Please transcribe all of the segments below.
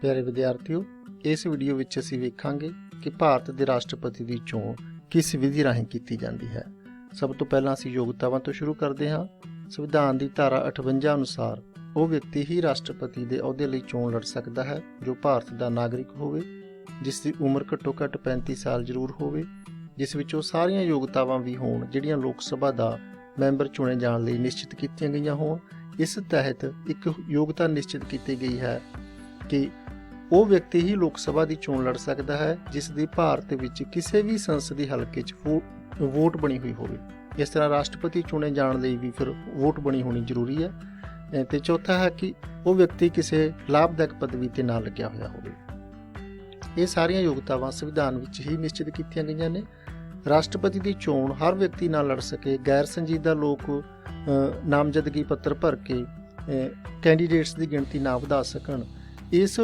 ਪਿਆਰੇ ਵਿਦਿਆਰਥੀਓ, ਇਸ ਵੀਡੀਓ ਵਿੱਚ ਅਸੀਂ ਵੇਖਾਂਗੇ ਕਿ ਭਾਰਤ ਦੇ ਰਾਸ਼ਟਰਪਤੀ ਦੀ ਚੋਣ ਕਿਸ ਵਿਧੀ ਰਾਹੀਂ ਕੀਤੀ ਜਾਂਦੀ ਹੈ। ਸਭ ਤੋਂ ਪਹਿਲਾਂ ਅਸੀਂ ਯੋਗਤਾਵਾਂ ਤੋਂ ਸ਼ੁਰੂ ਕਰਦੇ ਹਾਂ। ਸੰਵਿਧਾਨ ਦੀ ਧਾਰਾ 58 ਅਨੁਸਾਰ ਉਹ ਵਿਅਕਤੀ ਹੀ ਰਾਸ਼ਟਰਪਤੀ ਦੇ ਅਹੁਦੇ ਲਈ ਚੋਣ ਲੜ ਸਕਦਾ ਹੈ ਜੋ ਭਾਰਤ ਦਾ ਨਾਗਰਿਕ ਹੋਵੇ, ਜਿਸ ਦੀ ਉਮਰ ਘੱਟੋ-ਘੱਟ 35 ਸਾਲ ਜ਼ਰੂਰ ਹੋਵੇ, ਜਿਸ ਵਿੱਚ ਉਹ ਸਾਰੀਆਂ ਯੋਗਤਾਵਾਂ ਵੀ ਹੋਣ, ਜਿਹੜੀਆਂ ਲੋਕ ਸਭਾ ਦਾ ਮੈਂਬਰ ਚੁਣੇ ਜਾਣ ਲਈ ਨਿਸ਼ਚਿਤ ਕੀਤੀਆਂ ਗਈਆਂ ਹੋਣ। ਇਸ ਤਹਿਤ ਇੱਕ ਯੋਗਤਾ ਨਿਸ਼ਚਿਤ ਕੀਤੀ ਗਈ ਹੈ ਕਿ ਉਹ ਵਿਅਕਤੀ ਹੀ ਲੋਕ ਸਭਾ ਦੀ ਚੋਣ ਲੜ ਸਕਦਾ ਹੈ, ਜਿਸ ਦੀ ਭਾਰਤ ਵਿੱਚ ਕਿਸੇ ਵੀ ਸੰਸਦੀ ਹਲਕੇ 'ਚ ਵੋ- ਵੋਟ ਬਣੀ ਹੋਈ ਹੋਵੇ। ਇਸ ਤਰ੍ਹਾਂ ਰਾਸ਼ਟਰਪਤੀ ਚੁਣੇ ਜਾਣ ਲਈ ਵੀ ਫਿਰ ਵੋਟ ਬਣੀ ਹੋਣੀ ਜ਼ਰੂਰੀ ਹੈ। ਅਹ ਤੇ ਚੌਥਾ ਹੈ ਕਿ ਉਹ ਵਿਅਕਤੀ ਕਿਸੇ ਲਾਭਦਾਇਕ ਪਦਵੀ ਤੇ ਨਾ ਲੱਗਿਆ ਹੋਇਆ ਹੋਵੇ। ਇਹ ਸਾਰੀਆਂ ਯੋਗਤਾਵਾਂ ਸੰਵਿਧਾਨ ਵਿੱਚ ਹੀ ਨਿਸ਼ਚਿਤ ਕੀਤੀਆਂ ਗਈਆਂ ਨੇ। ਰਾਸ਼ਟਰਪਤੀ ਦੀ ਚੋਣ ਹਰ ਵਿਅਕਤੀ ਨਾਲ ਲੜ ਸਕੇ, ਗੈਰ ਸੰਜੀਦਾ ਲੋਕ ਨਾਮਜ਼ਦਗੀ ਪੱਤਰ ਭਰ ਕੇ ਕੈਂਡੀਡੇਟਸ ਦੀ ਗਿਣਤੀ ਨਾ ਵਧਾ ਸਕਣ। ਇਸ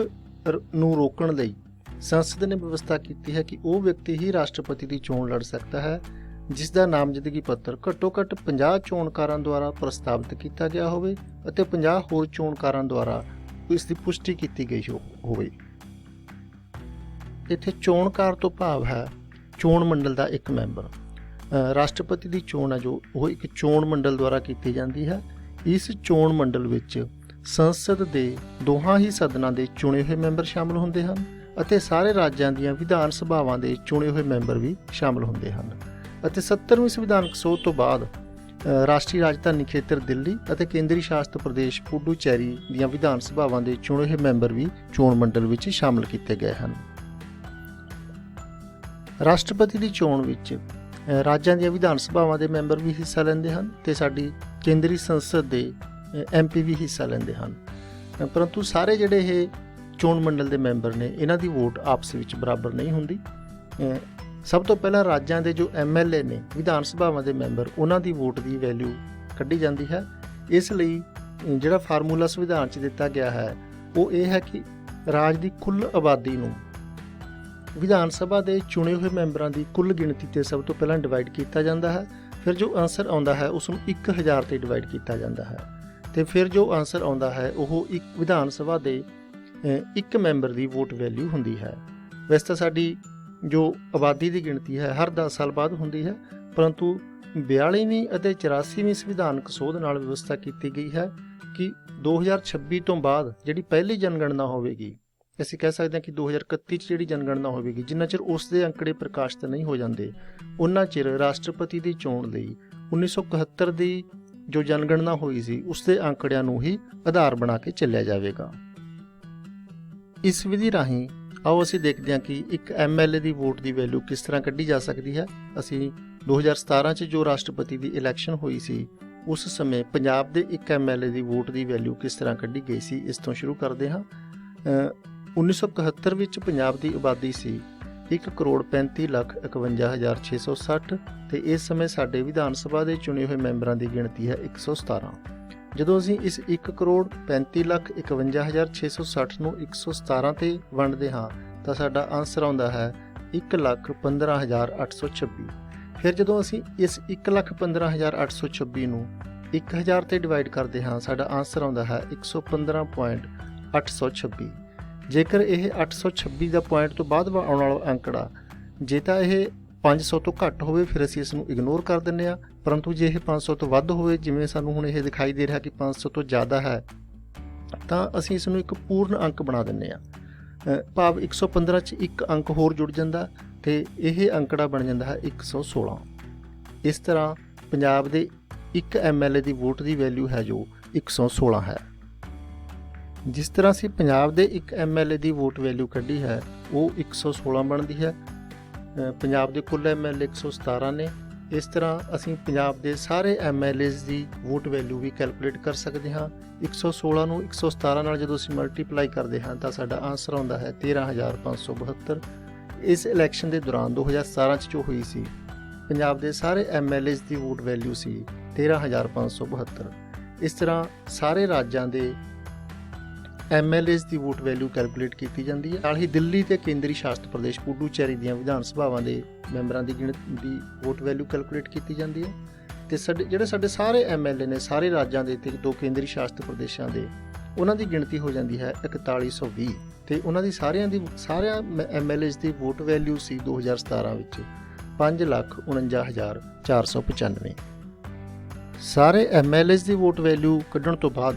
ਨੂੰ ਰੋਕਣ ਲਈ ਸੰਸਦ ਨੇ ਵਿਵਸਥਾ ਕੀਤੀ ਹੈ ਕਿ ਉਹ ਵਿਅਕਤੀ ਹੀ ਰਾਸ਼ਟਰਪਤੀ ਦੀ ਚੋਣ ਲੜ ਸਕਦਾ ਹੈ, ਜਿਸ ਦਾ ਨਾਮਜ਼ਦਗੀ ਪੱਤਰ ਘੱਟੋ-ਘੱਟ 50 ਚੋਣਕਾਰਾਂ ਦੁਆਰਾ ਪ੍ਰਸਤਾਵਿਤ ਕੀਤਾ ਗਿਆ ਹੋਵੇ ਅਤੇ 50 ਹੋਰ ਚੋਣਕਾਰਾਂ ਦੁਆਰਾ ਇਸ ਦੀ ਪੁਸ਼ਟੀ ਕੀਤੀ ਗਈ ਹੋ- ਹੋਵੇ। ਇੱਥੇ ਚੋਣਕਾਰ ਤੋਂ ਭਾਵ ਹੈ ਚੋਣ ਮੰਡਲ ਦਾ ਇੱਕ ਮੈਂਬਰ। ਰਾਸ਼ਟਰਪਤੀ ਦੀ ਚੋਣ ਹੈ ਜੋ ਉਹ ਇੱਕ ਚੋਣ ਮੰਡਲ ਦੁਆਰਾ ਕੀਤੀ ਜਾਂਦੀ ਹੈ। ਇਸ ਚੋਣ ਮੰਡਲ ਵਿੱਚ ਸੰਸਦ ਦੇ ਦੋਹਾਂ ਹੀ ਸਦਨਾਂ ਦੇ ਚੁਣੇ ਹੋਏ ਮੈਂਬਰ ਸ਼ਾਮਲ ਹੁੰਦੇ ਹਨ ਅਤੇ ਸਾਰੇ ਰਾਜਾਂ ਦੀਆਂ ਵਿਧਾਨ ਸਭਾਵਾਂ ਦੇ ਚੁਣੇ ਹੋਏ ਮੈਂਬਰ ਵੀ ਸ਼ਾਮਲ ਹੁੰਦੇ ਹਨ ਅਤੇ 70ਵੀਂ ਸੰਵਿਧਾਨਕ ਸੋਧ ਤੋਂ ਬਾਅਦ ਰਾਸ਼ਟਰੀ ਰਾਜਧਾਨੀ ਖੇਤਰ ਦਿੱਲੀ ਅਤੇ ਕੇਂਦਰੀ ਸ਼ਾਸਤ ਪ੍ਰਦੇਸ਼ ਪੁਡੂਚੇਰੀ ਦੀਆਂ ਵਿਧਾਨ ਸਭਾਵਾਂ ਦੇ ਚੁਣੇ ਹੋਏ ਮੈਂਬਰ ਵੀ ਚੋਣ ਮੰਡਲ ਵਿੱਚ ਸ਼ਾਮਲ ਕੀਤੇ ਗਏ ਹਨ। ਰਾਸ਼ਟਰਪਤੀ ਦੀ ਚੋਣ ਵਿੱਚ ਰਾਜਾਂ ਦੀਆਂ ਵਿਧਾਨ ਸਭਾਵਾਂ ਦੇ ਮੈਂਬਰ ਵੀ ਹਿੱਸਾ ਲੈਂਦੇ ਹਨ ਤੇ ਸਾਡੀ ਕੇਂਦਰੀ ਸੰਸਦ ਦੇ ਐਮਪੀ ਵੀ ਹਿੱਸਾ ਲੈਂਦੇ ਹਨ। ਪਰੰਤੂ ਸਾਰੇ ਜਿਹੜੇ ਇਹ ਚੋਣ ਮੰਡਲ ਦੇ ਮੈਂਬਰ ਨੇ, ਇਹਨਾਂ ਦੀ ਵੋਟ ਆਪਸ ਵਿੱਚ ਬਰਾਬਰ ਨਹੀਂ ਹੁੰਦੀ। ਸਭ ਤੋਂ ਪਹਿਲਾਂ ਰਾਜਾਂ ਦੇ ਜੋ ਐਮਐਲਏ ਨੇ, ਵਿਧਾਨ ਸਭਾਵਾਂ ਦੇ ਮੈਂਬਰ, ਉਹਨਾਂ ਦੀ ਵੋਟ ਦੀ ਵੈਲਿਊ ਕੱਢੀ ਜਾਂਦੀ ਹੈ। ਇਸ ਲਈ ਜਿਹੜਾ ਫਾਰਮੂਲਾ ਸੰਵਿਧਾਨ 'ਚ ਦਿੱਤਾ ਗਿਆ ਹੈ, ਉਹ ਇਹ ਹੈ ਕਿ ਰਾਜ ਦੀ ਕੁੱਲ ਆਬਾਦੀ ਨੂੰ ਵਿਧਾਨ ਸਭਾ ਦੇ ਚੁਣੇ ਹੋਏ ਮੈਂਬਰਾਂ ਦੀ ਕੁੱਲ ਗਿਣਤੀ ਤੇ ਸਭ ਤੋਂ ਪਹਿਲਾਂ ਡਿਵਾਈਡ ਕੀਤਾ ਜਾਂਦਾ ਹੈ। ਫਿਰ ਜੋ ਆਨਸਰ ਆਉਂਦਾ ਹੈ, ਉਸ ਨੂੰ 1000 ਤੇ ਡਿਵਾਈਡ ਕੀਤਾ ਜਾਂਦਾ ਹੈ। ਤੇ ਫਿਰ ਜੋ ਆਨਸਰ ਆਉਂਦਾ ਹੈ, ਉਹ ਇੱਕ ਵਿਧਾਨ ਸਭਾ ਦੇ ਇੱਕ ਮੈਂਬਰ ਦੀ ਵੋਟ ਵੈਲਿਊ ਹੁੰਦੀ ਹੈ। ਵੈਸੇ ਤਾਂ ਸਾਡੀ ਜੋ ਆਬਾਦੀ ਦੀ ਗਿਣਤੀ ਹੈ, ਹਰ 10 ਸਾਲ ਬਾਅਦ ਹੁੰਦੀ ਹੈ, ਪਰੰਤੂ 42ਵੀਂ ਅਤੇ 84ਵੀਂ ਸੰਵਿਧਾਨਕ ਸੋਧ ਨਾਲ ਵਿਵਸਥਾ ਕੀਤੀ ਗਈ ਹੈ ਕਿ 2026 ਤੋਂ ਬਾਅਦ ਜਿਹੜੀ ਪਹਿਲੀ ਜਨਗਣਨਾ ਹੋਵੇਗੀ, ਅਸੀਂ ਕਹਿ ਸਕਦੇ ਹਾਂ ਕਿ 2031 ਚ ਜਿਹੜੀ ਜਨਗਣਨਾ ਹੋਵੇਗੀ, ਜਿੰਨਾ ਚਿਰ ਉਸ ਦੇ ਅੰਕੜੇ ਪ੍ਰਕਾਸ਼ਿਤ ਨਹੀਂ ਹੋ ਜਾਂਦੇ, ਉਹਨਾਂ ਚਿਰ ਰਾਸ਼ਟਰਪਤੀ ਦੀ ਚੋਣ ਲਈ 1971 ਦੀ ਜੋ ਜਨਗਣਨਾ ਹੋਈ ਸੀ ਉਸ ਦੇ ਅੰਕੜਿਆਂ ਨੂੰ ਹੀ ਆਧਾਰ ਬਣਾ ਕੇ ਚੱਲਿਆ ਜਾਵੇਗਾ। ਇਸ ਵਿਧੀ ਰਾਹੀਂ ਆਓ ਅਸੀਂ ਦੇਖਦੇ ਹਾਂ ਕਿ ਇੱਕ ਐਮਐਲਏ ਦੀ ਵੋਟ ਦੀ ਵੈਲਿਊ ਕਿਸ ਤਰ੍ਹਾਂ ਕੱਢੀ ਜਾ ਸਕਦੀ ਹੈ। ਅਸੀਂ 2017 ਚ ਜੋ ਰਾਸ਼ਟਰਪਤੀ ਦੀ ਇਲੈਕਸ਼ਨ ਹੋਈ ਸੀ ਉਸ ਸਮੇਂ ਪੰਜਾਬ ਦੇ ਇੱਕ ਐਮਐਲਏ ਦੀ ਵੋਟ ਦੀ ਵੈਲਿਊ ਕਿਸ ਤਰ੍ਹਾਂ ਕੱਢੀ ਗਈ ਸੀ ਇਸ ਤੋਂ ਸ਼ੁਰੂ ਕਰਦੇ ਹਾਂ। ਅ, 1971 ਵਿੱਚ ਪੰਜਾਬ ਦੀ ਆਬਾਦੀ ਸੀ। 1 ਕਰੋੜ 35 ਲੱਖ 51660 ਤੇ ਇਸ ਸਮੇਂ ਸਾਡੇ ਵਿਧਾਨ ਸਭਾ ਦੇ ਚੁਣੇ ਹੋਏ ਮੈਂਬਰਾਂ ਦੀ ਗਿਣਤੀ ਹੈ 117 ਜਦੋਂ ਅਸੀਂ ਇਸ 1 ਕਰੋੜ 35 ਲੱਖ 51660 ਨੂੰ 117 ਤੇ ਵੰਡਦੇ ਹਾਂ, ਤਾਂ ਸਾਡਾ ਆਨਸਰ ਆਉਂਦਾ ਹੈ 1 ਲੱਖ 15826 ਫਿਰ ਜਦੋਂ ਅਸੀਂ ਇਸ 1 ਲੱਖ 15826 ਨੂੰ 1000 ਤੇ ਡਿਵਾਈਡ ਕਰਦੇ ਹਾਂ, ਸਾਡਾ ਆਨਸਰ ਆਉਂਦਾ ਹੈ 115.826 ਜੇਕਰ ਇਹ 826 ਦਾ ਪੁਆਇੰਟ ਤੋਂ ਬਾਅਦ ਆਉਣ ਵਾਲਾ ਅੰਕੜਾ, ਜੇ ਤਾਂ ਇਹ 500 ਤੋਂ ਘੱਟ ਹੋਵੇ, ਫਿਰ ਅਸੀਂ ਇਸ ਨੂੰ ਇਗਨੋਰ ਕਰ ਦਿੰਦੇ ਆ ਪਰੰਤੂ ਜੇ ਇਹ 500 ਤੋਂ ਵੱਧ ਹੋਵੇ, ਜਿਵੇਂ ਸਾਨੂੰ ਹੁਣ ਇਹ ਦਿਖਾਈ ਦੇ ਰਿਹਾ ਕਿ 500 ਤੋਂ ਜ਼ਿਆਦਾ ਹੈ, ਤਾਂ ਅਸੀਂ ਇਸ ਨੂੰ ਇੱਕ ਪੂਰਨ ਅੰਕ ਬਣਾ ਦਿੰਦੇ ਆ ਭਾਵ 115 ਚ ਇੱਕ ਅੰਕ ਹੋਰ ਜੁੜ ਜਾਂਦਾ ਤੇ ਇਹ ਅੰਕੜਾ ਬਣ ਜਾਂਦਾ ਹੈ 116 ਇਸ ਤਰ੍ਹਾਂ ਪੰਜਾਬ ਦੇ ਇੱਕ ਐਮਐਲਏ ਦੀ ਵੋਟ ਦੀ ਵੈਲਿਊ ਹੈ ਜੋ 116 ਹੈ। ਜਿਸ ਤਰ੍ਹਾਂ ਅਸੀਂ ਪੰਜਾਬ ਦੇ ਇੱਕ ਐਮਐਲਏ ਦੀ ਵੋਟ ਵੈਲਿਊ ਕੱਢੀ ਹੈ, ਉਹ 116 ਬਣਦੀ ਹੈ। ਪੰਜਾਬ ਦੇ ਕੁੱਲ ਐਮਐਲਏ 117 ਨੇ। ਇਸ ਤਰ੍ਹਾਂ ਅਸੀਂ ਪੰਜਾਬ ਦੇ ਸਾਰੇ ਐਮਐਲਏਜ਼ ਦੀ ਵੋਟ ਵੈਲਿਊ ਵੀ ਕੈਲਕੂਲੇਟ ਕਰ ਸਕਦੇ ਹਾਂ। 116 ਨੂੰ 117 ਨਾਲ ਜਦੋਂ ਅਸੀਂ ਮਲਟੀਪਲਾਈ ਕਰਦੇ ਹਾਂ, ਤਾਂ ਸਾਡਾ ਆਨਸਰ ਆਉਂਦਾ ਹੈ 13572 ਇਸ ਇਲੈਕਸ਼ਨ ਦੇ ਦੌਰਾਨ 2017 ਚ ਜੋ ਹੋਈ ਸੀ, ਪੰਜਾਬ ਦੇ ਸਾਰੇ ਐਮਐਲਏਜ਼ ਦੀ ਵੋਟ ਵੈਲਿਊ ਸੀ 13572 ਇਸ ਤਰ੍ਹਾਂ ਸਾਰੇ ਰਾਜਾਂ ਦੇ ਐਮਐਲਏਜ਼ ਦੀ ਵੋਟ ਵੈਲਿਊ ਕੈਲਕੂਲੇਟ ਕੀਤੀ ਜਾਂਦੀ ਹੈ। ਨਾਲ ਹੀ ਦਿੱਲੀ ਤੇ ਕੇਂਦਰੀ ਸ਼ਾਸਤ ਪ੍ਰਦੇਸ਼ ਪੁਡੂਚੇਰੀ ਦੀਆਂ ਵਿਧਾਨ ਸਭਾਵਾਂ ਦੇ ਮੈਂਬਰਾਂ ਦੀ ਗਿਣਤੀ ਦੀ ਵੋਟ ਵੈਲਿਊ ਕੈਲਕੂਲੇਟ ਕੀਤੀ ਜਾਂਦੀ ਹੈ। ਤੇ ਸਾਡੇ, ਜਿਹੜੇ ਸਾਡੇ ਸਾਰੇ ਐਮਐਲਏ ਨੇ, ਸਾਰੇ ਰਾਜਾਂ ਦੇ ਤੇ ਦੋ ਕੇਂਦਰੀ ਸ਼ਾਸਤ ਪ੍ਰਦੇਸ਼ਾਂ ਦੇ, ਉਹਨਾਂ ਦੀ ਗਿਣਤੀ ਹੋ ਜਾਂਦੀ ਹੈ 4120 ਤੇ ਉਹਨਾਂ ਦੀ ਸਾਰਿਆਂ ਦੀ, ਸਾਰਿਆਂ ਐਮਐਲਏਜ਼ ਦੀ ਵੋਟ ਵੈਲਿਊ ਸੀ 2017 ਵਿੱਚ 549495 ਸਾਰੇ ਐਮਐਲਏਜ਼ ਦੀ ਵੋਟ ਵੈਲਿਊ ਕੱਢਣ ਤੋਂ ਬਾਅਦ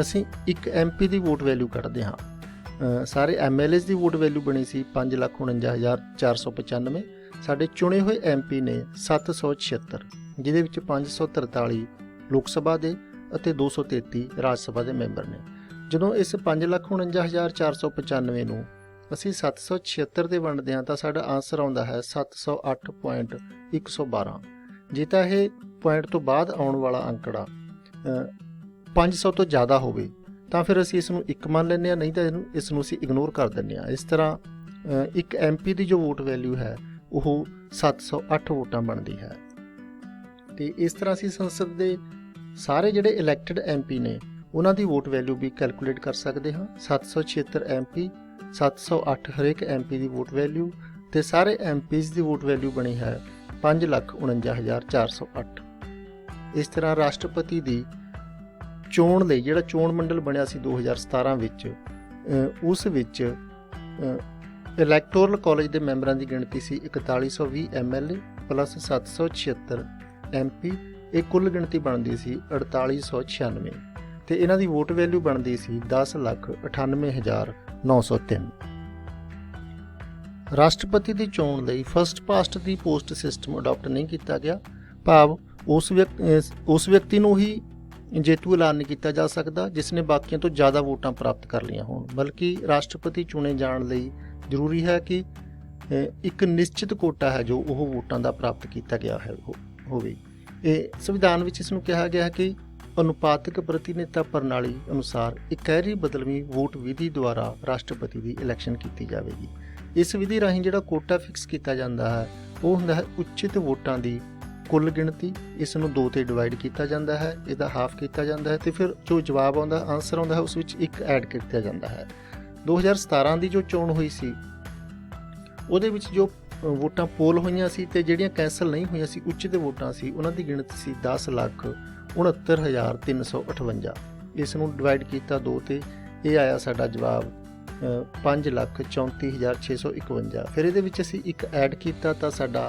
ਅਸੀਂ ਇੱਕ ਐਮਪੀ ਦੀ ਵੋਟ ਵੈਲਿਊ ਕੱਢਦੇ ਹਾਂ। ਅ, ਸਾਰੇ ਐਮਐਲਏਜ਼ ਦੀ ਵੋਟ ਵੈਲਿਊ ਬਣੀ ਸੀ 549495 ਸਾਡੇ ਚੁਣੇ ਹੋਏ ਐਮਪੀ ਨੇ 776 ਜਿਹਦੇ ਵਿੱਚ 543 ਲੋਕ ਸਭਾ ਦੇ ਅਤੇ 233 ਰਾਜ ਸਭਾ ਦੇ ਮੈਂਬਰ ਨੇ। ਜਦੋਂ ਇਸ 549495 ਨੂੰ ਅਸੀਂ 776 ਤੇ ਵੰਡਦੇ ਹਾਂ ਤਾਂ ਸਾਡਾ ਆਨਸਰ ਆਉਂਦਾ ਹੈ 708.112 ਜੇ ਤਾਂ ਇਹ ਪੁਆਇੰਟ ਤੋਂ ਬਾਅਦ ਆਉਣ ਵਾਲਾ ਅੰਕੜਾ 500 ਤੋਂ ਜ਼ਿਆਦਾ ਹੋਵੇ ਤਾਂ ਫਿਰ ਅਸੀਂ ਇਸ ਨੂੰ ਇੱਕ ਮੰਨ ਲੈਂਦੇ ਹਾਂ ਨਹੀਂ ਤਾਂ ਇਹਨੂੰ ਇਸ ਨੂੰ ਅਸੀਂ ਇਗਨੋਰ ਕਰ ਦਿੰਦੇ ਹਾਂ। ਇਸ ਤਰ੍ਹਾਂ ਅ, ਇੱਕ ਐਮਪੀ ਦੀ ਜੋ ਵੋਟ ਵੈਲਿਊ ਹੈ ਉਹ 708 ਵੋਟਾਂ ਬਣਦੀ ਹੈ। ਤੇ ਇਸ ਤਰ੍ਹਾਂ ਅਸੀਂ ਸੰਸਦ ਦੇ ਸਾਰੇ ਜਿਹੜੇ ਇਲੈਕਟਿਡ ਐਮਪੀ ਨੇ ਉਹਨਾਂ ਦੀ ਵੋਟ ਵੈਲਿਊ ਵੀ ਕੈਲਕੂਲੇਟ ਕਰ ਸਕਦੇ ਹਾਂ। 776 ਐਮਪੀ 708 ਹਰੇਕ ਐਮਪੀ ਦੀ ਵੋਟ ਵੈਲਿਊ ਤੇ ਸਾਰੇ ਐਮਪੀਜ਼ ਦੀ ਵੋਟ ਵੈਲਿਊ ਬਣੀ ਹੈ 549408 ਇਸ ਤਰ੍ਹਾਂ ਰਾਸ਼ਟਰਪਤੀ ਦੀ ਚੋਣ ਲਈ, ਜਿਹੜਾ ਚੋਣ ਮੰਡਲ ਬਣਿਆ ਸੀ 2017 ਵਿੱਚ ਉਸ ਵਿੱਚ ਇਲੈਕਟੋਰਲ ਕਾਲਜ ਦੇ ਮੈਂਬਰਾਂ ਦੀ ਗਿਣਤੀ ਸੀ 4120 ਐਮਐਲਏ ਪਲੱਸ 776 ਐਮਪੀ ਇਹ ਕੁੱਲ ਗਿਣਤੀ ਬਣਦੀ ਸੀ 4896 ਤੇ ਇਹਨਾਂ ਦੀ ਵੋਟ ਵੈਲਿਊ ਬਣਦੀ ਸੀ 1098903 ਰਾਸ਼ਟਰਪਤੀ ਦੀ ਚੋਣ ਲਈ first past the post system adopt ਨਹੀਂ ਕੀਤਾ ਗਿਆ। ਭਾਵ ਉਸ ਵਿਅਕਤੀ ਉਸ ਵਿਅਕਤੀ ਨੂੰ ਹੀ ਜੇਤੂ ਐਲਾਨ ਨਹੀਂ ਕੀਤਾ ਜਾ ਸਕਦਾ, ਜਿਸ ਨੇ ਬਾਕੀਆਂ ਤੋਂ ਜ਼ਿਆਦਾ ਵੋਟਾਂ ਪ੍ਰਾਪਤ ਕਰ ਲਈਆਂ ਹੋਣ। ਬਲਕਿ ਰਾਸ਼ਟਰਪਤੀ ਚੁਣੇ ਜਾਣ ਲਈ ਜ਼ਰੂਰੀ ਹੈ ਕਿ ਇੱਕ ਨਿਸ਼ਚਿਤ ਕੋਟਾ ਹੈ ਜੋ ਉਹ ਵੋਟਾਂ ਦਾ ਪ੍ਰਾਪਤ ਕੀਤਾ ਗਿਆ ਹੈ ਹੋਵੇ। ਇਹ ਸੰਵਿਧਾਨ ਵਿੱਚ ਇਸ ਨੂੰ ਕਿਹਾ ਗਿਆ ਹੈ ਕਿ ਅਨੁਪਾਤਕ ਪ੍ਰਤੀਨਿਧਤਾ ਪ੍ਰਣਾਲੀ ਅਨੁਸਾਰ ਇਕਹਿਰੀ ਬਦਲਵੀਂ ਵੋਟ ਵਿਧੀ ਦੁਆਰਾ ਰਾਸ਼ਟਰਪਤੀ ਦੀ ਇਲੈਕਸ਼ਨ ਕੀਤੀ ਜਾਵੇਗੀ। ਇਸ ਵਿਧੀ ਰਾਹੀਂ ਜਿਹੜਾ ਕੋਟਾ ਫਿਕਸ ਕੀਤਾ ਜਾਂਦਾ ਹੈ, ਉਹ ਹੁੰਦਾ ਹੈ ਉਚਿਤ ਵੋਟਾਂ ਦੀ ਕੁੱਲ ਗਿਣਤੀ ਇਸ ਨੂੰ ਦੋ ਤੇ ਡਿਵਾਈਡ ਕੀਤਾ ਜਾਂਦਾ ਹੈ, ਇਹਦਾ ਹਾਫ ਕੀਤਾ ਜਾਂਦਾ ਹੈ ਤੇ ਫਿਰ ਜੋ ਜਵਾਬ ਆਉਂਦਾ ਆਨਸਰ ਆਉਂਦਾ ਹੈ, ਉਸ ਵਿੱਚ ਇੱਕ ਐਡ ਕੀਤਾ ਜਾਂਦਾ ਹੈ। 2017 ਦੀ ਜੋ ਚੋਣ ਹੋਈ ਸੀ, ਉਹਦੇ ਵਿੱਚ ਜੋ ਵੋਟਾਂ ਪੋਲ ਹੋਈਆਂ ਸੀ ਤੇ ਜਿਹੜੀਆਂ ਕੈਂਸਲ ਨਹੀਂ ਹੋਈਆਂ ਸੀ ਉੱਚ ਉਚਿਤ ਵੋਟਾਂ ਸੀ, ਉਹਨਾਂ ਦੀ ਗਿਣਤੀ ਸੀ 10 ਲੱਖ 69358 ਇਸ ਨੂੰ ਡਿਵਾਈਡ ਕੀਤਾ ਦੋ ਤੇ, ਇਹ ਆਇਆ ਸਾਡਾ ਜਵਾਬ 5 ਲੱਖ 34651 ਫਿਰ ਇਹਦੇ ਵਿੱਚ ਅਸੀਂ ਇੱਕ ਐਡ ਕੀਤਾ ਤਾਂ ਸਾਡਾ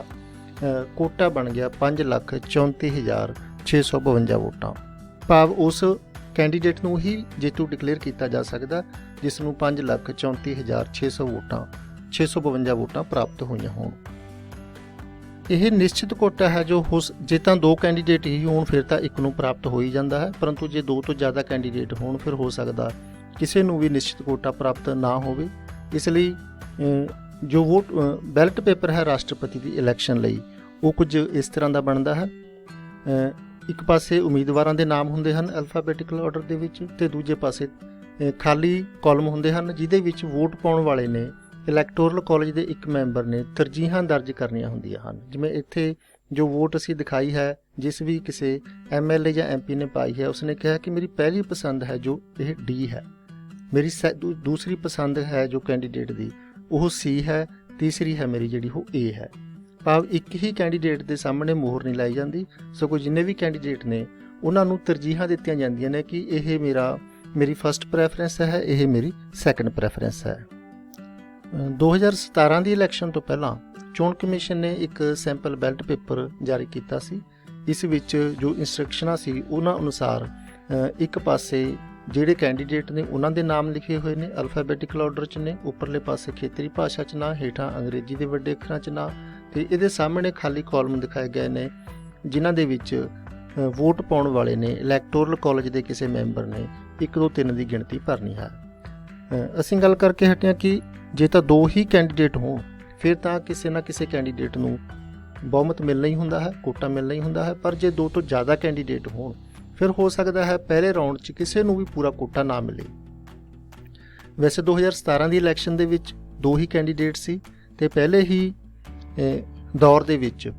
ਕੋਟਾ ਬਣ ਗਿਆ 5 ਲੱਖ 34652 ਵੋਟਾਂ। ਭਾਵ ਉਸ ਕੈਂਡੀਡੇਟ ਨੂੰ ਹੀ ਜੇਤੂ ਡਿਕਲੇਅਰ ਕੀਤਾ ਜਾ ਸਕਦਾ, ਜਿਸ ਨੂੰ 5 ਲੱਖ 34600 ਵੋਟਾਂ 652 ਵੋਟਾਂ ਪ੍ਰਾਪਤ ਹੋਈਆਂ ਹੋਣ। ਇਹ ਨਿਸ਼ਚਿਤ ਕੋਟਾ ਹੈ ਜੋ ਹੋ ਜੇ ਤਾਂ ਦੋ ਕੈਂਡੀਡੇਟ ਹੀ ਹੋਣ, ਫਿਰ ਤਾਂ ਇੱਕ ਨੂੰ ਪ੍ਰਾਪਤ ਹੋ ਹੀ ਜਾਂਦਾ ਹੈ, ਪਰੰਤੂ ਜੇ ਦੋ ਤੋਂ ਜ਼ਿਆਦਾ ਕੈਂਡੀਡੇਟ ਹੋਣ, ਫਿਰ ਹੋ ਸਕਦਾ ਕਿਸੇ ਨੂੰ ਵੀ ਨਿਸ਼ਚਿਤ ਕੋਟਾ ਪ੍ਰਾਪਤ ਨਾ ਹੋਵੇ। ਇਸ ਲਈ ਜੋ ਵੋਟ ਬੈਲਟ ਪੇਪਰ ਹੈ ਰਾਸ਼ਟਰਪਤੀ ਦੀ ਇਲੈਕਸ਼ਨ ਲਈ, ਉਹ ਕੁਝ ਇਸ ਤਰ੍ਹਾਂ ਦਾ ਬਣਦਾ ਹੈ। ਇੱਕ ਪਾਸੇ ਉਮੀਦਵਾਰਾਂ ਦੇ ਨਾਮ ਹੁੰਦੇ ਹਨ ਅਲਫਾਬੈਟਿਕਲ ਆਰਡਰ ਦੇ ਵਿੱਚ ਤੇ ਦੂਜੇ ਪਾਸੇ ਖਾਲੀ ਕਾਲਮ ਹੁੰਦੇ ਹਨ ਜਿਹਦੇ ਵਿੱਚ ਵੋਟ ਪਾਉਣ ਵਾਲੇ ਨੇ ਇਲੈਕਟੋਰਲ ਕਾਲਜ ਦੇ ਇੱਕ ਮੈਂਬਰ ਨੇ ਤਰਜੀਹਾਂ ਦਰਜ ਕਰਨੀਆਂ ਹੁੰਦੀਆਂ ਹਨ। ਜਿਵੇਂ ਇੱਥੇ ਜੋ ਵੋਟ ਅਸੀਂ ਦਿਖਾਈ ਹੈ, ਜਿਸ ਵੀ ਕਿਸੇ ਐਮਐਲਏ ਜਾਂ ਐਮਪੀ ਨੇ ਪਾਈ ਹੈ, ਉਸਨੇ ਕਿਹਾ ਕਿ ਮੇਰੀ ਪਹਿਲੀ ਪਸੰਦ ਹੈ ਜੋ ਇਹ ਡੀ ਹੈ। ਮੇਰੀ ਸੈ- ਦੂ- ਦੂਸਰੀ ਪਸੰਦ ਹੈ ਜੋ ਕੈਂਡੀਡੇਟ ਦੀ ਉਹ ਸੀ ਹੈ ਤੀਸਰੀ ਹੈ ਮੇਰੀ ਜਿਹੜੀ ਉਹ ਏ ਹੈ। ਭਾਵ ਇੱਕ ਹੀ ਕੈਂਡੀਡੇਟ ਦੇ ਸਾਹਮਣੇ ਮੋਹਰ ਨਹੀਂ ਲਾਈ ਜਾਂਦੀ ਸਗੋਂ ਜਿੰਨੇ ਵੀ ਕੈਂਡੀਡੇਟ ਨੇ ਉਹਨਾਂ ਨੂੰ ਤਰਜੀਹਾਂ ਦਿੱਤੀਆਂ ਜਾਂਦੀਆਂ ਨੇ ਕਿ ਇਹ ਮੇਰਾ ਮੇਰੀ ਫਰਸਟ ਪ੍ਰੈਫਰੈਂਸ ਹੈ ਇਹ ਮੇਰੀ ਸੈਕੰਡ ਪ੍ਰੈਫਰੈਂਸ ਹੈ। ਅ, 2017 ਦੀ ਇਲੈਕਸ਼ਨ ਤੋਂ ਪਹਿਲਾਂ ਚੋਣ ਕਮਿਸ਼ਨ ਨੇ ਇੱਕ ਸੈਂਪਲ ਬੈਲਟ ਪੇਪਰ ਜਾਰੀ ਕੀਤਾ ਸੀ। ਇਸ ਵਿੱਚ ਜੋ ਇਨਸਟਰਕਸ਼ਨਾਂ ਸੀ ਉਹਨਾਂ ਅਨੁਸਾਰ ਇੱਕ ਪਾਸੇ ਜਿਹੜੇ ਕੈਂਡੀਡੇਟ ਨੇ ਉਹਨਾਂ ਦੇ ਨਾਮ ਲਿਖੇ ਹੋਏ ਨੇ ਅਲਫਾਬੈਟਿਕਲ ਆਰਡਰ 'ਚ ਨੇ, ਉੱਪਰਲੇ ਪਾਸੇ ਖੇਤਰੀ ਭਾਸ਼ਾ 'ਚ ਨਾਂ, ਹੇਠਾਂ ਅੰਗਰੇਜ਼ੀ ਦੇ ਵੱਡੇ ਅੱਖਰਾਂ 'ਚ ਨਾਂ ਤੇ ਇਹਦੇ ਸਾਹਮਣੇ ਖਾਲੀ ਕਾਲਮ ਦਿਖਾਏ ਗਏ ਨੇ, ਜਿਨ੍ਹਾਂ ਦੇ ਵਿੱਚ ਵੋਟ ਪਾਉਣ ਵਾਲੇ ਨੇ ਇਲੈਕਟੋਰਲ ਕਾਲਜ ਦੇ ਕਿਸੇ ਮੈਂਬਰ ਨੇ 1 2 3 ਦੀ ਗਿਣਤੀ ਭਰਨੀ ਹੈ। ਅਸੀਂ ਗੱਲ ਕਰਕੇ ਹਟਿਆ ਕਿ ਜੇ ਤਾਂ ਦੋ ਹੀ ਕੈਂਡੀਡੇਟ ਹੋਣ, ਫਿਰ ਤਾਂ ਕਿਸੇ ਨਾ ਕਿਸੇ ਕੈਂਡੀਡੇਟ ਨੂੰ ਬਹੁਮਤ ਮਿਲਣਾ ਹੀ ਹੁੰਦਾ ਹੈ, ਕੋਟਾ ਮਿਲਣਾ ਹੀ ਹੁੰਦਾ ਹੈ, ਪਰ ਜੇ ਦੋ ਤੋਂ ਜ਼ਿਆਦਾ ਕੈਂਡੀਡੇਟ ਹੋਣ ਫਿਰ ਹੋ ਸਕਦਾ ਹੈ ਪਹਿਲੇ ਰਾਉਂਡ 'ਚ ਕਿਸੇ ਨੂੰ ਵੀ ਪੂਰਾ ਕੋਟਾ ਨਾ ਮਿਲੇ। ਵੈਸੇ 2017 ਦੀ ਇਲੈਕਸ਼ਨ ਦੇ ਵਿੱਚ ਦੋ ਹੀ ਕੈਂਡੀਡੇਟ ਸੀ ਤੇ ਪਹਿਲੇ ਹੀ ਦੌਰ ਦੇ ਵਿੱਚ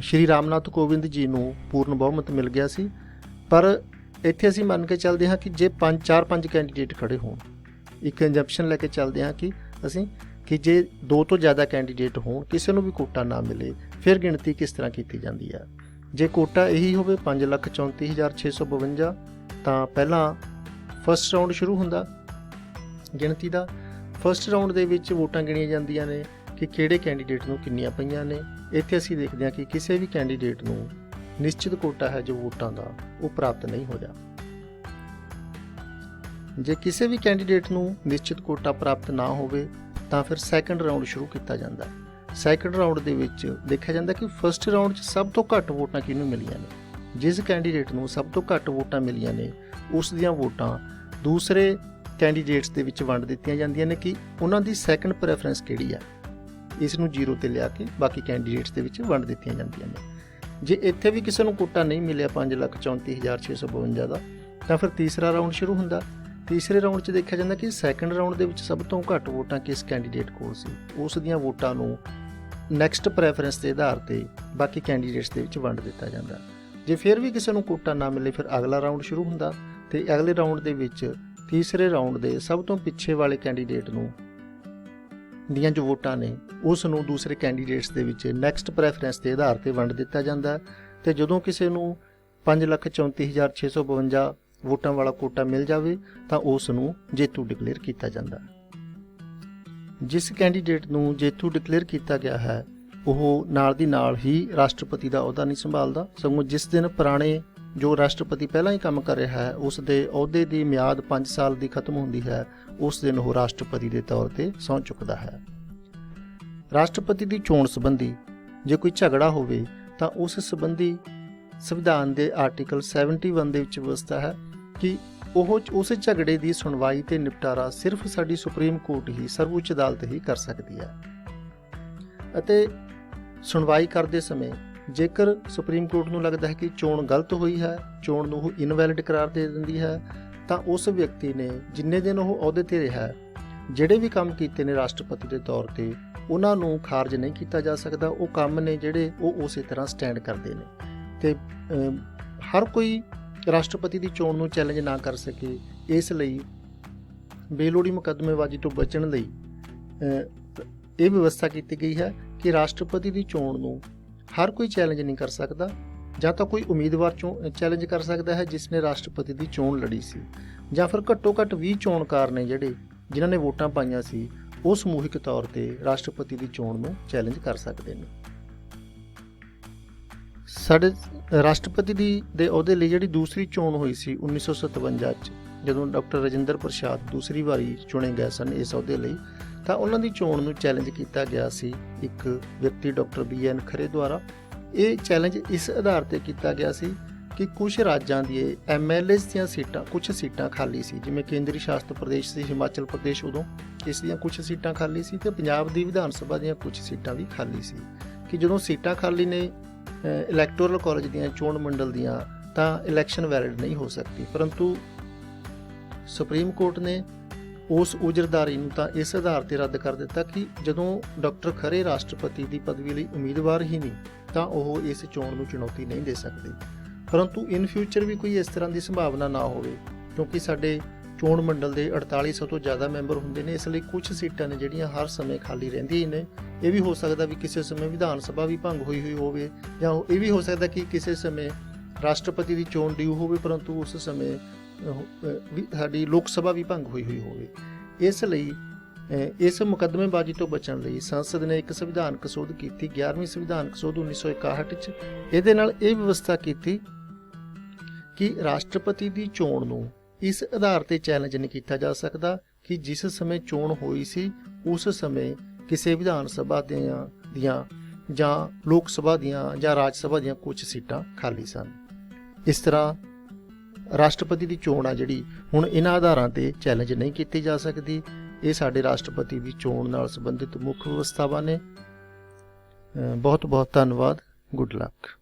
ਸ਼੍ਰੀ ਰਾਮਨਾਥ ਕੋਵਿੰਦ ਜੀ ਨੂੰ ਪੂਰਨ ਬਹੁਮਤ ਮਿਲ ਗਿਆ ਸੀ। ਪਰ ਇੱਥੇ ਅਸੀਂ ਮੰਨ ਕੇ ਚੱਲਦੇ ਹਾਂ ਕਿ ਜੇ 5 4 5 ਕੈਂਡੀਡੇਟ ਖੜੇ ਹੋਣ, ਇੱਕ ਕੰਜੰਪਸ਼ਨ ਲੈ ਕੇ ਚੱਲਦੇ ਹਾਂ ਕਿ ਅਸੀਂ, ਕਿ ਜੇ ਦੋ ਤੋਂ ਜ਼ਿਆਦਾ ਕੈਂਡੀਡੇਟ ਹੋਣ, ਕਿਸੇ ਨੂੰ ਵੀ ਕੋਟਾ ਨਾ ਮਿਲੇ, ਫਿਰ ਗਿਣਤੀ ਕਿਸ ਤਰ੍ਹਾਂ ਕੀਤੀ ਜਾਂਦੀ ਹੈ? ਜੇ ਕੋਟਾ ਇਹੀ ਹੋਵੇ 534652 ਤਾਂ ਪਹਿਲਾਂ ਫਸਟ ਰਾਉਂਡ ਸ਼ੁਰੂ ਹੁੰਦਾ ਗਿਣਤੀ ਦਾ। ਫਸਟ ਰਾਉਂਡ ਦੇ ਵਿੱਚ ਵੋਟਾਂ ਗਿਣੀਆਂ ਜਾਂਦੀਆਂ ਨੇ ਕਿ ਕਿਹੜੇ ਕੈਂਡੀਡੇਟ ਨੂੰ ਕਿੰਨੀਆਂ ਪਈਆਂ ਨੇ। ਇੱਥੇ ਅਸੀਂ ਦੇਖਦੇ ਹਾਂ ਕਿ ਕਿਸੇ ਵੀ ਕੈਂਡੀਡੇਟ ਨੂੰ ਨਿਸ਼ਚਿਤ ਕੋਟਾ ਹੈ ਜੋ ਵੋਟਾਂ ਦਾ, ਉਹ ਪ੍ਰਾਪਤ ਨਹੀਂ ਹੋਇਆ ਜੇ ਕਿਸੇ ਵੀ ਕੈਂਡੀਡੇਟ ਨੂੰ ਨਿਸ਼ਚਿਤ ਕੋਟਾ ਪ੍ਰਾਪਤ ਨਾ ਹੋਵੇ, ਤਾਂ ਫਿਰ ਸੈਕੰਡ ਰਾਉਂਡ ਸ਼ੁਰੂ ਕੀਤਾ ਜਾਂਦਾ ਹੈ। ਸੈਕੰਡ ਰਾਉਂਡ ਦੇ ਵਿੱਚ ਦੇਖਿਆ ਜਾਂਦਾ ਕਿ ਫਰਸਟ ਰਾਉਂਡ 'ਚ ਸਭ ਤੋਂ ਘੱਟ ਵੋਟਾਂ ਕਿਹਨੂੰ ਮਿਲੀਆਂ ਨੇ? ਜਿਸ ਕੈਂਡੀਡੇਟ ਨੂੰ ਸਭ ਤੋਂ ਘੱਟ ਵੋਟਾਂ ਮਿਲੀਆਂ ਨੇ, ਉਸ ਦੀਆਂ ਵੋਟਾਂ ਦੂਸਰੇ ਕੈਂਡੀਡੇਟਸ ਦੇ ਵਿੱਚ ਵੰਡ ਦਿੱਤੀਆਂ ਜਾਂਦੀਆਂ ਨੇ ਕਿ ਉਹਨਾਂ ਦੀ ਸੈਕੰਡ ਪ੍ਰੈਫਰੈਂਸ ਕਿਹੜੀ ਹੈ ਇਸ ਨੂੰ ਜ਼ੀਰੋ ਤੇ ਲਿਆ ਕੇ ਬਾਕੀ ਕੈਂਡੀਡੇਟਸ ਦੇ ਵਿੱਚ ਵੰਡ ਦਿੱਤੀਆਂ ਜਾਂਦੀਆਂ ਨੇ। ਜੇ ਇੱਥੇ ਵੀ ਕਿਸੇ ਨੂੰ ਕੋਟਾ ਨਹੀਂ ਮਿਲਿਆ 534652 ਦਾ, ਤਾਂ ਫਿਰ ਤੀਸਰਾ ਰਾਉਂਡ ਸ਼ੁਰੂ ਹੁੰਦਾ। ਤੀਸਰੇ ਰਾਉਂਡ 'ਚ ਦੇਖਿਆ ਜਾਂਦਾ ਕਿ ਸੈਕੰਡ ਰਾਉਂਡ ਦੇ ਵਿੱਚ ਸਭ ਤੋਂ ਘੱਟ ਵੋਟਾਂ ਕਿਸ ਕੈਂਡੀਡੇਟ ਕੋਲ ਸੀ? ਉਸ ਦੀਆਂ ਵੋਟਾਂ ਨੂੰ ਨੈਕਸਟ ਪ੍ਰੈਫਰੈਂਸ ਦੇ ਆਧਾਰ ਤੇ ਬਾਕੀ ਕੈਂਡੀਡੇਟਸ ਦੇ ਵਿੱਚ ਵੰਡ ਦਿੱਤਾ ਜਾਂਦਾ। ਜੇ ਫਿਰ ਵੀ ਕਿਸੇ ਨੂੰ ਕੋਟਾ ਨਾ ਮਿਲੇ, ਫਿਰ ਅਗਲਾ ਰਾਉਂਡ ਸ਼ੁਰੂ ਹੁੰਦਾ ਤੇ ਅਗਲੇ ਰਾਉਂਡ ਦੇ ਵਿੱਚ ਤੀਸਰੇ ਰਾਉਂਡ ਦੇ ਸਭ ਤੋਂ ਪਿੱਛੇ ਵਾਲੇ ਕੈਂਡੀਡੇਟ ਨੂੰ ਦੀਆਂ ਜੋ ਵੋਟਾਂ ਨੇ, ਉਸ ਨੂੰ ਦੂਸਰੇ ਕੈਂਡੀਡੇਟਸ ਦੇ ਵਿੱਚ ਨੈਕਸਟ ਪ੍ਰੈਫਰੈਂਸ ਦੇ ਆਧਾਰ ਤੇ ਵੰਡ ਦਿੱਤਾ ਜਾਂਦਾ ਹੈ ਤੇ ਜਦੋਂ ਕਿਸੇ ਨੂੰ 534652 ਵੋਟਾਂ ਵਾਲਾ ਕੋਟਾ ਮਿਲ ਜਾਵੇ, ਤਾਂ ਉਸ ਨੂੰ ਜੇਤੂ ਡਿਕਲੇਅਰ ਕੀਤਾ ਜਾਂਦਾ। ਜਿਸ ਕੈਂਡੀਡੇਟ ਨੂੰ ਜੇਤੂ ਡਿਕਲੇਅਰ ਕੀਤਾ ਗਿਆ ਹੈ, ਉਹ ਨਾਲ ਦੀ ਨਾਲ ਹੀ ਰਾਸ਼ਟਰਪਤੀ ਦਾ ਅਹੁਦਾ ਨਹੀਂ ਸੰਭਾਲਦਾ। ਸਗੋਂ ਜਿਸ ਦਿਨ ਪੁਰਾਣੇ ਜੋ ਰਾਸ਼ਟਰਪਤੀ ਪਹਿਲਾਂ ਹੀ ਕੰਮ ਕਰ ਰਿਹਾ ਹੈ, ਉਸ ਦੇ ਅਹੁਦੇ ਦੀ ਮਿਆਦ 5 ਸਾਲ ਦੀ ਖਤਮ ਹੁੰਦੀ ਹੈ, ਉਸ ਦਿਨ ਉਹ ਰਾਸ਼ਟਰਪਤੀ ਦੇ ਤੌਰ ਤੇ ਸਹੁੰ ਚੁੱਕਦਾ ਹੈ। ਰਾਸ਼ਟਰਪਤੀ ਦੀ ਚੋਣ ਸੰਬੰਧੀ ਜੇ ਕੋਈ ਝਗੜਾ ਹੋਵੇ, ਤਾਂ ਉਸ ਸੰਬੰਧੀ ਸੰਵਿਧਾਨ ਦੇ ਆਰਟੀਕਲ 71 ਦੇ ਵਿੱਚ ਵਿਵਸਥਾ ਹੈ ਕਿ ਉਹ ਉਸ ਝਗੜੇ ਦੀ ਸੁਣਵਾਈ ਤੇ ਨਿਪਟਾਰਾ ਸਿਰਫ ਸਾਡੀ ਸੁਪਰੀਮ ਕੋਰਟ ਹੀ ਸਰਵਉੱਚ ਅਦਾਲਤ ਹੀ ਕਰ ਸਕਦੀ ਹੈ। ਅਤੇ ਸੁਣਵਾਈ ਕਰਦੇ ਸਮੇਂ ਜੇਕਰ ਸੁਪਰੀਮ ਕੋਰਟ ਨੂੰ ਲੱਗਦਾ ਹੈ ਕਿ ਚੋਣ ਗਲਤ ਹੋਈ ਹੈ, ਚੋਣ ਨੂੰ ਉਹ ਇਨਵੈਲਿਡ ਕਰਾਰ ਦੇ ਦਿੰਦੀ ਹੈ, ਤਾਂ ਉਸ ਵਿਅਕਤੀ ਨੇ ਜਿੰਨੇ ਦਿਨ ਉਹ ਅਹੁਦੇ ਤੇ ਰਿਹਾ, ਜਿਹੜੇ ਵੀ ਕੰਮ ਕੀਤੇ ਨੇ ਰਾਸ਼ਟਰਪਤੀ ਦੇ ਤੌਰ ਤੇ, ਉਹਨਾਂ ਨੂੰ ਖਾਰਜ ਨਹੀਂ ਕੀਤਾ ਜਾ ਸਕਦਾ। ਉਹ ਕੰਮ ਨੇ ਜਿਹੜੇ ਉਹ ਉਸੇ ਤਰ੍ਹਾਂ ਸਟੈਂਡ ਕਰਦੇ ਨੇ। ਤੇ ਹਰ ਕੋਈ ਰਾਸ਼ਟਰਪਤੀ ਦੀ ਚੋਣ ਨੂੰ ਚੈਲੰਜ ਨਾ ਕਰ ਸਕੇ, ਇਸ ਲਈ ਬੇਲੋੜੀ ਮੁਕੱਦਮੇਬਾਜ਼ੀ ਤੋਂ ਬਚਣ ਲਈ ਇਹ ਵਿਵਸਥਾ ਕੀਤੀ ਗਈ ਹੈ ਕਿ ਰਾਸ਼ਟਰਪਤੀ ਦੀ ਚੋਣ ਨੂੰ ਹਰ ਕੋਈ ਚੈਲੰਜ ਨਹੀਂ ਕਰ ਸਕਦਾ ਜਾਂ ਤਾਂ ਕੋਈ ਉਮੀਦਵਾਰ ਚੋਂ ਚੈਲੰਜ ਕਰ ਸਕਦਾ ਹੈ ਜਿਸ ਨੇ ਰਾਸ਼ਟਰਪਤੀ ਦੀ ਚੋਣ ਲੜੀ ਸੀ ਜਾਂ ਫਿਰ ਘੱਟੋ ਘੱਟ 20 ਚੋਣਕਾਰ ਨੇ ਜਿਹੜੇ ਜਿਨ੍ਹਾਂ ਨੇ ਵੋਟਾਂ ਪਾਈਆਂ ਸੀ, ਉਹ ਸਮੂਹਿਕ ਤੌਰ ਤੇ ਰਾਸ਼ਟਰਪਤੀ ਦੀ ਚੋਣ ਨੂੰ ਚੈਲੰਜ ਕਰ ਸਕਦੇ ਨੇ। ਸਾਡੇ ਰਾਸ਼ਟਰਪਤੀ ਦੀ ਦੇ ਅਹੁਦੇ ਲਈ ਜਿਹੜੀ ਦੂਸਰੀ ਚੋਣ ਹੋਈ ਸੀ 1957 ਚ, ਜਦੋਂ ਡਾਕਟਰ ਰਜਿੰਦਰ ਪ੍ਰਸਾਦ ਦੂਸਰੀ ਵਾਰੀ ਚੁਣੇ ਗਏ ਸਨ ਇਸ ਅਹੁਦੇ ਲਈ, ਤਾਂ ਉਹਨਾਂ ਦੀ ਚੋਣ ਨੂੰ ਚੈਲੰਜ ਕੀਤਾ ਗਿਆ ਸੀ ਇੱਕ ਵਿਅਕਤੀ ਡਾਕਟਰ ਬੀ ਐਨ ਖਰੇ ਦੁਆਰਾ। ਇਹ ਚੈਲੰਜ ਇਸ ਆਧਾਰ ਤੇ ਕੀਤਾ ਗਿਆ ਸੀ ਕਿ ਕੁਝ ਰਾਜਾਂ ਦੀ ਐਮਐਲਏਸ ਦੀਆਂ ਸੀਟਾਂ, ਕੁਝ ਸੀਟਾਂ ਖਾਲੀ ਸੀ, ਜਿਵੇਂ ਕੇਂਦਰੀ ਸ਼ਾਸਤ ਪ੍ਰਦੇਸ਼ ਸੀ, ਹਿਮਾਚਲ ਪ੍ਰਦੇਸ਼ ਉਦੋਂ ਇਸ ਦੀਆਂ ਕੁਝ ਸੀਟਾਂ ਖਾਲੀ ਸੀ ਤੇ ਪੰਜਾਬ ਦੀ ਵਿਧਾਨ ਸਭਾ ਦੀਆਂ ਕੁਝ ਸੀਟਾਂ ਵੀ ਖਾਲੀ ਸੀ। ਕਿ ਜਦੋਂ ਸੀਟਾਂ ਖਾਲੀ ਨੇ ਇਲੈਕਟੋਰਲ ਕਾਲਜ ਦੀਆਂ, ਚੋਣ ਮੰਡਲ ਦੀਆਂ ਤਾਂ ਇਲੈਕਸ਼ਨ ਵੈਲਿਡ ਨਹੀਂ ਹੋ ਸਕਦੀ। ਪਰੰਤੂ ਸੁਪਰੀਮ ਕੋਰਟ ਨੇ ਉਸ ਉਜਰਦਾਰੀ ਨੂੰ ਤਾਂ ਇਸ ਆਧਾਰ ਤੇ ਰੱਦ ਕਰ ਦਿੱਤਾ ਕਿ ਜਦੋਂ ਡਾਕਟਰ ਖਰੇ ਰਾਸ਼ਟਰਪਤੀ ਦੀ ਪਦਵੀ ਲਈ ਉਮੀਦਵਾਰ ਹੀ ਨਹੀਂ, ਤਾਂ ਉਹ ਇਸ ਚੋਣ ਨੂੰ ਚੁਣੌਤੀ ਨਹੀਂ ਦੇ ਸਕਦੇ। ਪਰੰਤੂ ਇਨ ਫਿਊਚਰ ਵੀ ਕੋਈ ਇਸ ਤਰ੍ਹਾਂ ਦੀ ਸੰਭਾਵਨਾ ਨਾ ਹੋਵੇ, ਕਿਉਂਕਿ ਸਾਡੇ ਚੋਣ ਮੰਡਲ ਦੇ 4800 ਤੋਂ ਜ਼ਿਆਦਾ ਮੈਂਬਰ ਹੁੰਦੇ ਨੇ। ਇਸ ਲਈ ਕੁਝ ਸੀਟਾਂ ਨੇ ਜਿਹੜੀਆਂ ਹਰ ਸਮੇਂ ਖਾਲੀ ਰਹਿੰਦੀਆਂ ਨੇ। ਇਹ ਵੀ ਹੋ ਸਕਦਾ ਵੀ ਕਿਸੇ ਸਮੇਂ ਵਿਧਾਨ ਸਭਾ ਵੀ ਭੰਗ ਹੋਈ ਹੋਈ ਹੋਵੇ ਜਾਂ ਇਹ ਵੀ ਹੋ ਸਕਦਾ ਕਿ ਕਿਸੇ ਸਮੇਂ ਰਾਸ਼ਟਰਪਤੀ ਦੀ ਚੋਣ ਡਿਊ ਹੋਵੇ, ਪਰੰਤੂ ਉਸ ਸਮੇਂ ਸਾਡੀ ਲੋਕ ਸਭਾ ਵੀ ਭੰਗ ਹੋਈ ਹੋਈ ਹੋਵੇ। ਇਸ ਲਈ ਇਸ ਮੁਕੱਦਮੇਬਾਜ਼ੀ ਤੋਂ ਬਚਣ ਲਈ ਸੰਸਦ ਨੇ ਇੱਕ ਸੰਵਿਧਾਨਕ ਸੋਧ ਕੀਤੀ 11ਵੀਂ ਸੰਵਿਧਾਨਕ ਸੋਧ 1961 ਚ। ਇਹਦੇ ਨਾਲ ਇਹ ਵਿਵਸਥਾ ਕੀਤੀ ਕਿ ਰਾਸ਼ਟਰਪਤੀ ਦੀ ਚੋਣ ਨੂੰ ਇਸ ਆਧਾਰ ਤੇ ਚੈਲੰਜ ਨਹੀਂ ਕੀਤਾ ਜਾ ਸਕਦਾ ਕਿ ਜਿਸ ਸਮੇਂ ਚੋਣ ਹੋਈ ਸੀ, ਉਸ ਸਮੇਂ ਕਿਸੇ ਵਿਧਾਨ ਸਭਾ ਦੀਆਂ ਦੀਆਂ ਜਾਂ ਲੋਕ ਸਭਾ ਦੀਆਂ ਜਾਂ ਰਾਜ ਸਭਾ ਦੀਆਂ ਕੁਝ ਸੀਟਾਂ ਖਾਲੀ ਸਨ। ਇਸ ਤਰ੍ਹਾਂ ਰਾਸ਼ਟਰਪਤੀ ਦੀ ਚੋਣ ਆ ਜਿਹੜੀ, ਹੁਣ ਇਹਨਾਂ ਆਧਾਰਾਂ ਤੇ ਚੈਲੰਜ ਨਹੀਂ ਕੀਤੀ ਜਾ ਸਕਦੀ। ਇਹ ਸਾਡੇ ਰਾਸ਼ਟਰਪਤੀ ਦੀ ਚੋਣ ਨਾਲ ਸੰਬੰਧਿਤ ਮੁੱਖ ਵਿਵਸਥਾਵਾਂ ਨੇ। ਬਹੁਤ ਬਹੁਤ ਧੰਨਵਾਦ। Good luck